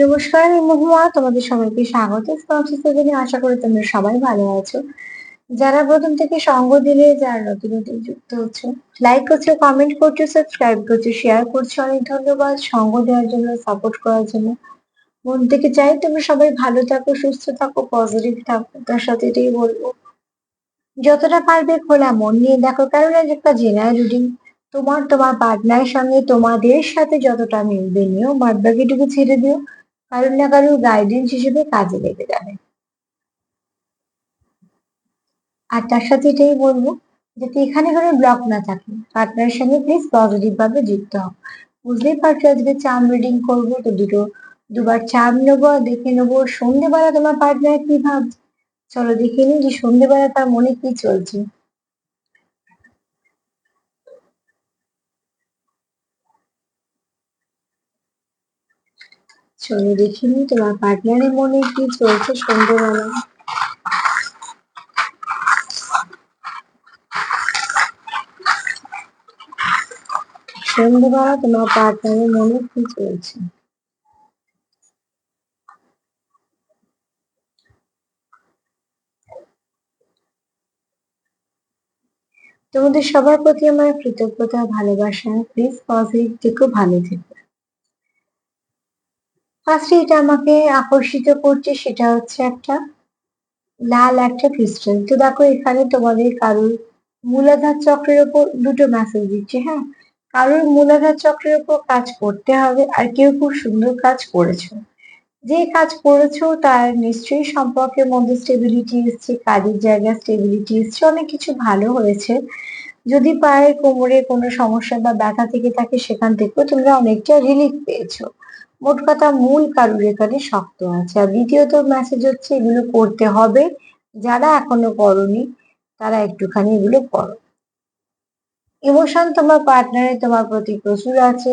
নমস্কার আমি মহুয়া, তোমাদের সবাইকে স্বাগত। আশা করি তোমরা সবাই ভালো আছো। যারা প্রথম থেকে সঙ্গ দিলে, যারা নতুন নতুন যুক্ত হচ্ছে লাইক করছ কমেন্ট করছ সাবস্ক্রাইব করছ শেয়ার করছ, অনেক ধন্যবাদ সঙ্গ দেওয়ার জন্য সাপোর্ট করার জন্য। মন থেকে চাই তোমরা সবাই ভালো থাকো, সুস্থ থাকো পজিটিভ থাকো, তার সাথে এটাই বলব। যতটা পারবে খোলা মন নিয়ে দেখো, কারণ একটা জেনারেল রিডিং তোমার তোমার পার্টনারের সঙ্গে তোমাদের সাথে যতটা মিলবে নিও বাদ বাকিটুকু ছেড়ে দিও। কারণ না কারোর গাইডেন্স হিসেবে কাজে লেগে যাবে। আর তার সাথে এটাই বলব যাতে এখানে কোনো ব্লক না থাকে পার্টনারের সঙ্গে প্লিজ পজিটিভ ভাবে যুক্ত হও। বুঝতেই পারছ আজকে চার্ম রিডিং করব, তো দুটো, দুবার চার্ম নেব দেখে নেব সন্ধেবেলা তোমার পার্টনার কি ভাবছে চলো দেখে নিই যে সন্ধেবেলা তার মনে কি চলছে। চলো দেখে নিই তোমার পার্টনারের মনে কি চলছে সন্ধ্যেবেলা। সন্ধ্যেবেলা তোমার পার্টনারের মনে কি চলছে? তোমাদের সবার প্রতি আমার কৃতজ্ঞতা, ভালোবাসা। প্লিজ পজিটিভ থেকেও ভালো থেকো। ফার্স্টে এটা আমাকে আকর্ষিত করছে সেটা হচ্ছে একটা লাল একটা ক্রিস্টাল তো দেখো, এখানে তোমাদের কারোর মূলাধার চক্রের ওপর দুটো মেসেজ দিচ্ছে হ্যাঁ? কারোর মূলাধার চক্রের ওপর কাজ করতে হবে আর কেউ খুব সুন্দর কাজ করেছ। যে কাজ করেছ তার নিশ্চয়ই সম্পর্কের মধ্যে স্টেবিলিটি এসছে, কাজের জায়গায় স্টেবিলিটি এসছে, অনেক কিছু ভালো হয়েছে। যদি পায়ের কোমরে কোনো সমস্যা বা ব্যথা থেকে থাকে সেখান থেকেও তোমরা অনেকটা রিলিফ পেয়েছ। মোট কথা মূল কারুর এখানে শক্ত আছে। আর দ্বিতীয়ত মেসেজ হচ্ছে, এগুলো করতে হবে। যারা এখনও করনি, তারা একটুখানি এগুলো করো। ইমোশন তোমার পার্টনারে তোমার প্রতি প্রচুর আছে।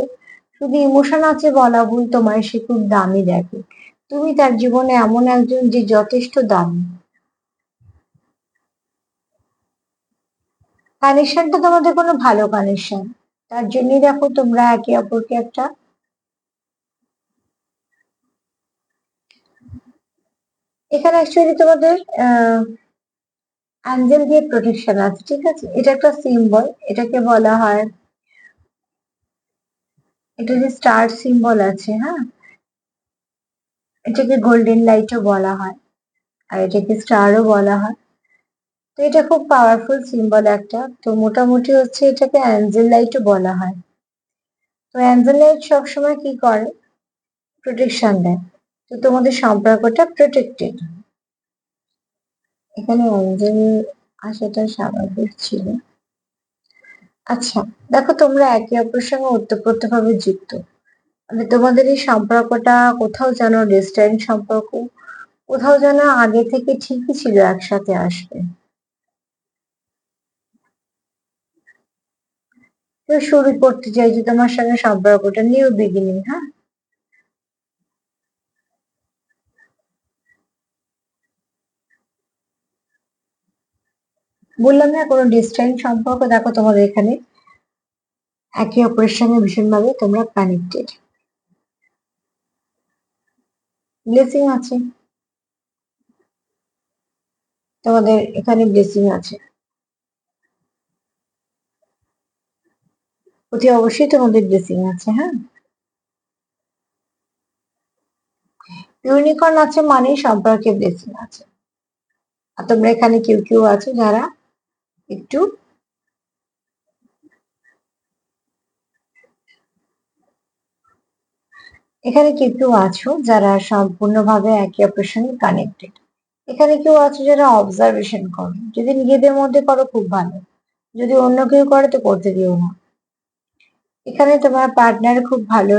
শুধু ইমোশন আছে বলা ভুল, তোমায় সে খুব দামি দেখে। তুমি তার জীবনে এমন একজন যে যথেষ্ট দামি। কানেকশনটা তোমাদের কোনো ভালো কানেকশন তার জন্যই দেখো তোমরা একে অপরকে একটা এখানে অ্যাকচুয়ালি তোমাদের অ্যাঞ্জেল দিয়ে প্রোটেকশন আছে, ঠিক আছে? এটা একটা সিম্বল এটাকে বলা হয়, এটা যে স্টার সিম্বল আছে হ্যাঁ? এটাকে গোল্ডেন লাইটও বলা হয়, আর এটাকে স্টারও বলা হয়। তো এটা খুব পাওয়ারফুল সিম্বল একটা। তো মোটামুটি হচ্ছে এটাকে অ্যাঞ্জেল লাইটও বলা হয়। তো অ্যাঞ্জেল লাইট সবসময় কি করে? প্রোটেকশন দেয়। তো তোমাদের সম্পর্কটা প্রোটেক্টেড এখানে অঞ্জন আসাটা স্বাভাবিক ছিল। আচ্ছা দেখো তোমরা একে অপরের সঙ্গে ওতপ্রোত ভাবে যুক্ত। মানে তোমাদের এই সম্পর্কটা কোথাও যেন ডিস্ট্যান্ট সম্পর্ক, কোথাও যেন আগে থেকে ঠিকই ছিল একসাথে আসবে শুরু করতে চাই যে তোমার সঙ্গে সম্পর্কটা নিউ বিগিনিং হ্যাঁ? বললাম না, কোনো ডিস্টেন্স সম্পর্ক? দেখো তোমাদের এখানে একে অপরের সঙ্গে ভীষণভাবে তোমরা কানেক্টেড ব্লেসিং আছে। তোমাদের এখানে ব্লেসিং আছে। অতি অবশ্যই তোমাদের ব্লেসিং আছে হ্যাঁ? ইউনিকর্ন আছে মানে সম্পর্কে ব্লেসিং আছে। আর তোমরা এখানে কেউ কেউ আছো যারা একটু এখানে কেউ কেউ আছো যারা সম্পূর্ণভাবে একে অপরের সঙ্গে কানেক্টেড এখানে কেউ আছো যারা অবজারভেশন করো। যদি নিজেদের মধ্যে করো, খুব ভালো। যদি অন্য কেউ করে, তো করতে দিও না। এখানে তোমার পার্টনার খুব ভালো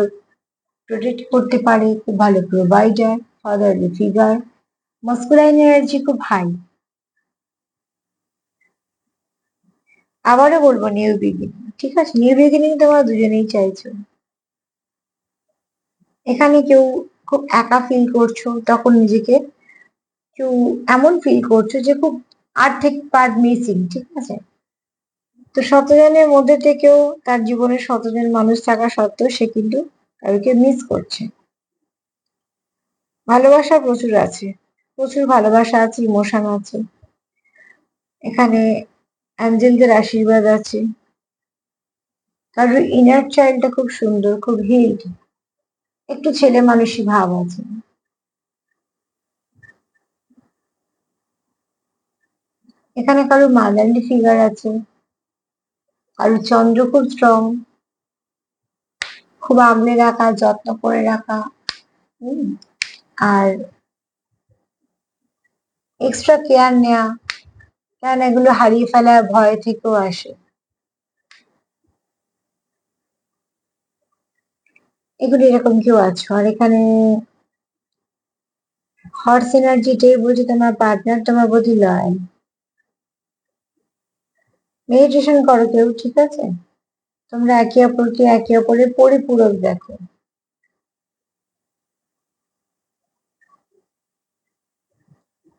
প্রোটেক্ট করতে পারে, খুব ভালো provider fatherly figure masculine energy খুব হাই আবারও বলব নিউ বিগিনিং ঠিক আছে? নিউ বিগিনিং তোমরা দুজনেই চাইছো। এখানে কেউ খুব একা ফিল করছ, তখন নিজেকে কেউ এমন ফিল করছ যে খুব আর্থিক পার্ট মিসিং ঠিক আছে? তো শতজনের মধ্যে থেকেও তার জীবনে শতজন মানুষ থাকা সত্ত্বেও সে কিন্তু কাউকে মিস করছে। ভালোবাসা প্রচুর আছে, প্রচুর ভালোবাসা আছে ইমোশন আছে। এখানে অ্যাঞ্জেলদের আশীর্বাদ আছে। কারোর ইনার চাইল্ডটা খুব সুন্দর, খুব হিল্ড একটু ছেলে মানুষই ভাব আছে। এখানে কারও মাদারলি ফিগার আছে, কারও চন্দ্র খুব স্ট্রং খুব আগলে রাখা, যত্ন করে রাখা আর এক্সট্রা কেয়ার নেয়া। কারণ এগুলো হারিয়ে ফেলার ভয় থেকেও আসে। এগুলো এরকম কেউ আছো। আর এখানে হর্স এনার্জিটাই বলছে তোমার পার্টনার তোমার প্রতি লয়াল মেডিটেশন করো কেউ, ঠিক আছে? তোমরা একে অপরকে একে অপরের পরিপূরক দেখো।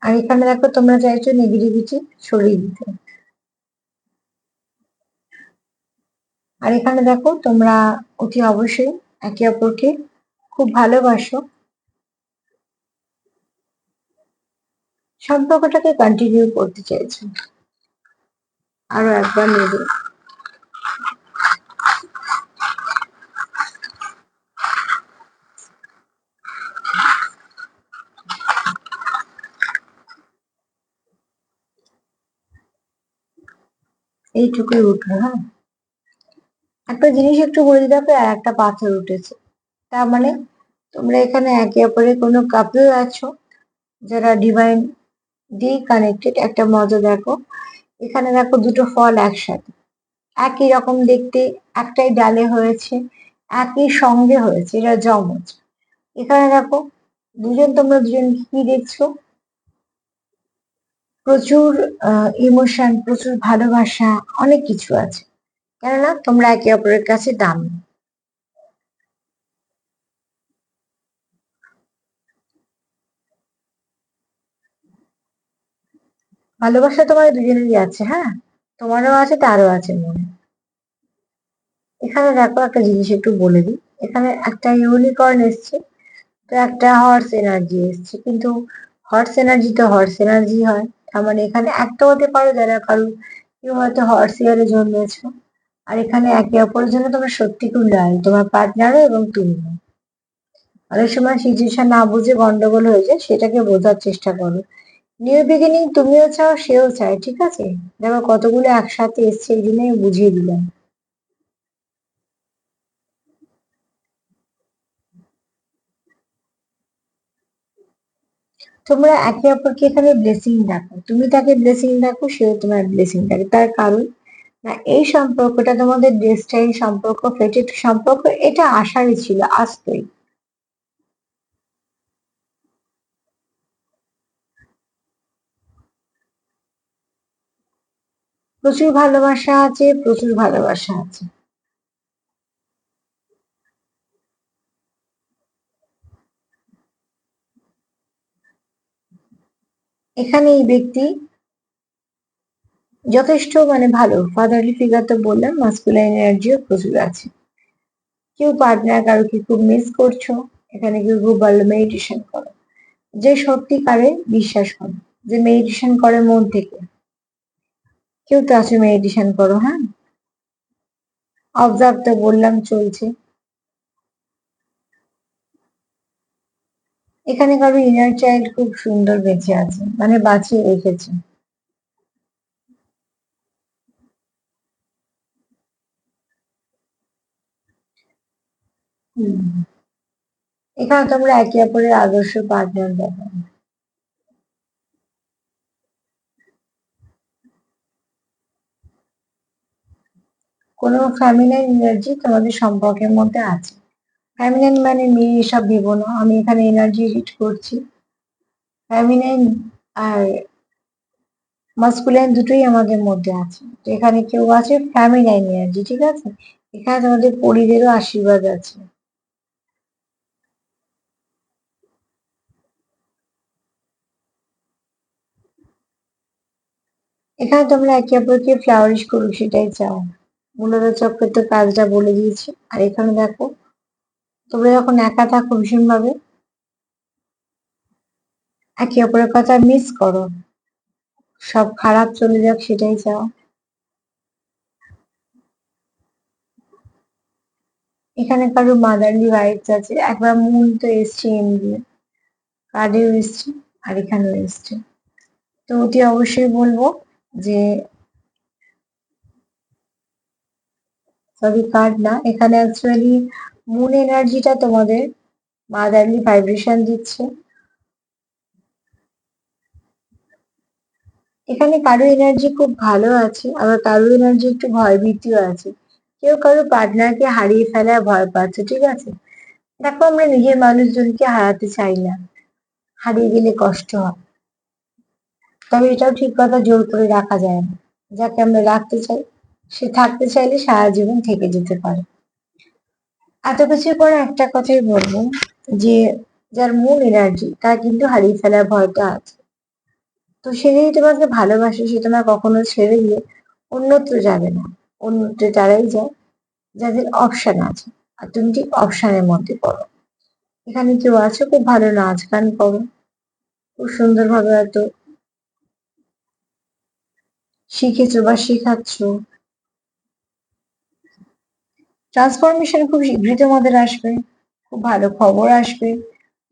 আর এখানে দেখো তোমরা চাইছো নেগেটিভিটি সরিয়ে দিতে। আর এখানে দেখো তোমরা অতি অবশ্যই একে অপরকে খুব ভালোবাসো। সম্পর্কটাকে কন্টিনিউ করতে চাইছো। আরও একবার নেবে। এইটুকুই উঠল হ্যাঁ? একটা জিনিস একটু বলে দেখো আর একটা পাথর উঠেছে। তার মানে তোমরা এখানে একে অপরের কোনো কাপল আছো, যারা ডিভাইন ডি কানেক্টেড একটা মজা দেখো। এখানে দেখো দুটো ফল একসাথে। একই রকম দেখতে, একটাই ডালে হয়েছে, একই সঙ্গে হয়েছে, এরা জমজ এখানে দেখো, দুজন তোমরা দুজন কি দেখছ? প্রচুর ইমোশন প্রচুর ভালোবাসা, অনেক কিছু আছে। কেননা তোমরা একে অপরের কাছে দামি। ভালোবাসা তোমার দুজনেরই আছে হ্যাঁ? তোমারও আছে, তারও আছে মনে। এখানে দেখো একটা জিনিস একটু বলে দিই। এখানে একটা ইউনিকর্ন এসছে, তো একটা হর্স এনার্জি এসছে। কিন্তু হর্স এনার্জি তো হর্স এনার্জি হয়। তার মানে এখানে একটা হতে পারো যারা কারও কেউ হয়তো হর্স ইয়ারে জন্মেছো। আর এখানে একে অপরের জন্য তোমার সত্যি খুব লয়াল তোমার পার্টনারও এবং তুমিও অনেক সময় সিচুয়েশন না বুঝে গন্ডগোল হয়ে যায়, সেটাকে বোঝার চেষ্টা করো। নিউ বিগিনিং তুমিও চাও, সেও চায়, ঠিক আছে? দেখো কতগুলো একসাথে এসছে, এই জন্যই বুঝিয়ে দিলাম। তোমরা একে অপরকে এখানে ব্লেসিং দেখো তুমি তাকে ব্লেসিং দেখো সেও তোমার ব্লেসিং দেখে তার কারণ, না, এই সম্পর্কটা তোমাদের ডেস্টাইন সম্পর্ক ফেটেড সম্পর্ক, এটা আশারই ছিল আসতই প্রচুর ভালোবাসা আছে, প্রচুর ভালোবাসা আছে। এখানে এই ব্যক্তি যথেষ্ট মানে ভালো। ফাদারলি ফিগার তো বললাম মাস্কুলাইন এনার্জিও প্রচুর আছে। কেউ পার্টনার কারোকে খুব মিস করছ, এখানে কেউ খুব ভালো মেডিটেশন করো। যে সত্যিকারে বিশ্বাস করো, যে মেডিটেশন করে মন থেকে। কেউ তো আছে মেডিটেশন করো হ্যাঁ? অবজার্ভ তো বললাম চলছে। এখানে কারও ইনার চাইল্ড খুব সুন্দর বেঁচে আছে মানে বাঁচিয়ে রেখেছে। এখানে তোমরা একে অপরের আদর্শ পার্টনার দেখো। কোনো ফ্যামিলিয়ার এনার্জি তোমাদের সম্পর্কের মধ্যে আছে। ফ্যামিলিয়ান মানে মেয়ে, এসব ভেবো না। আমি এখানে এনার্জি রিড করছি। ফ্যামিলিয়ান আর মাস্কুলাইন দুটোই আমাদের মধ্যে আছে। তো এখানে কেউ আছে ফ্যামিলিয়ান এনার্জি ঠিক আছে? এখানে তোমাদের পরিদেরও আশীর্বাদ আছে। এখানে তোমরা একে অপরকে ফ্লাওয়ারিশ করুক সেটাই চাও। মূলত চক্রের তো কাজটা বলে দিয়েছি। আর এখানে দেখো তোমরা যখন একা থাকো ভীষণ ভাবে একে অপরের কথা মিস করো। সব খারাপ চলে যাক সেটাই চাও। এখানে কারও মাদারলি ভাইবস আছে। একবার মূল তো এসছে এম দিয়ে কার্ডেও এসছে আর এখানেও এসছে। তো ওটি অবশ্যই বলব যে সরি কার্ড না। এখানে অ্যাকচুয়ালি মুন এনার্জিটা তোমাদের মাদারলি ভাইব্রেশন দিচ্ছে। এখানে কারও এনার্জি খুব ভালো আছে, আবার কারও এনার্জি একটু ভয়ভীতিও আছে। কেউ কারও পার্টনারকে হারিয়ে ফেলায় ভয় পাচ্ছে, ঠিক আছে? দেখো আমরা নিজের মানুষজনকে হারাতে চাই না, হারিয়ে গেলে কষ্ট হয়। তবে এটাও ঠিক কথা, জোর করে রাখা যায় না। যাকে আমরা রাখতে চাই, সে থাকতে চাইলে সারা জীবন থেকে যেতে পারে। এত কিছু করে একটা কথাই বলব, যে যার মূল এনার্জি তার কিন্তু হারিয়ে ফেলার ভয়টা আছে। তো সে যদি তোমাকে ভালোবাসে, সে তোমার কখনো ছেড়ে দিয়ে অন্যত্র যাবে না। অন্যত্র তারাই যায়, যাদের অপশন আছে। আর তুমি ঠিক অপশনের মধ্যে পড়ো। এখানে কেউ আছো? খুব ভালো নাচ গান করো। খুব সুন্দরভাবে হয়তো শিখেছো বা শেখাচ্ছ। ট্রান্সফরমেশন খুব শীঘ্রই তোমাদের আসবে, খুব ভালো খবর আসবে।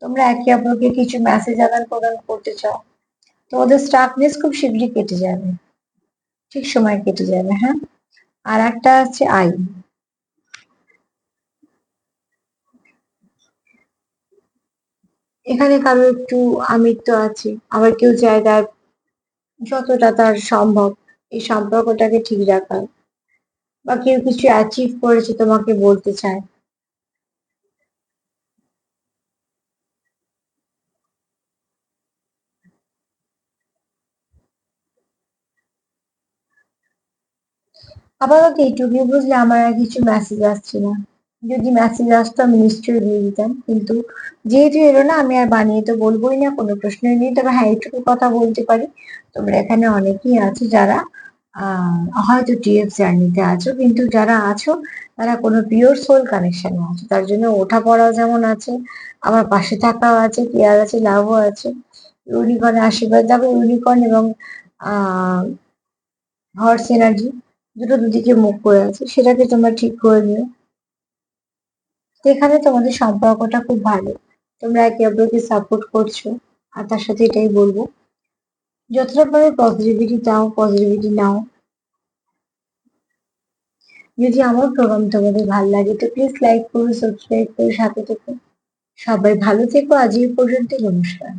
তোমরা একে অপরকে কিছু মেসেজ আদান প্রদান করতে চাও, তোমাদের স্টাকনেস খুব শীঘ্রই কেটে যাবে। ঠিক সময় কেটে যাবে হ্যাঁ? আর একটা আছে আই এখানে কারও একটু আমিত্ব আছে, আবার কেউ চায় যতটা তার সম্ভব, এই সম্পর্কটাকে ঠিক রাখার। বা কেউ কিছু অ্যাচিভ করেছে তোমাকে বলতে চায়? আপাতত এইটুকুই বুঝলে আমার আর কিছু মেসেজ আসছে না। যদি মেসেজ আসতো আমি নিশ্চয়ই দিয়ে দিতাম, কিন্তু যেহেতু এলো না, আমি আর বানিয়ে তো বলবোই না, কোনো প্রশ্নই নেই। তবে হ্যাঁ এইটুকু কথা বলতে পারি। তোমরা এখানে অনেকেই আছো যারা হয়তো টিএফ জার্নিতে আছো, কিন্তু যারা আছো, তারা কোনো পিওর সোল কানেকশনে আছে। তার জন্য ওঠা পড়াও যেমন আছে, আমার পাশে থাকাও আছে কেয়ার আছে লাভও আছে। ইউনিকর্নের আশীর্বাদ দেখো ইউনিকর্ন এবং, আহ হর্স এনার্জি দুটো দুদিকে মুখ করে আছে, সেটাকে তোমরা ঠিক করে নিও। তো এখানে তোমাদের সম্পর্কটা খুব ভালো। তোমরা একে অপরকে সাপোর্ট করছ, আর তার সাথে এটাই বলব। যতটা পারো পজিটিভিটি দাও পজিটিভিটি নাও। যদি আমার প্রোগ্রাম তোমাদের ভালো লাগে তো প্লিজ লাইক করো সাবস্ক্রাইব করো, সাথে থেকো। সবাই ভালো থেকো, আজ এই পর্যন্ত নমস্কার।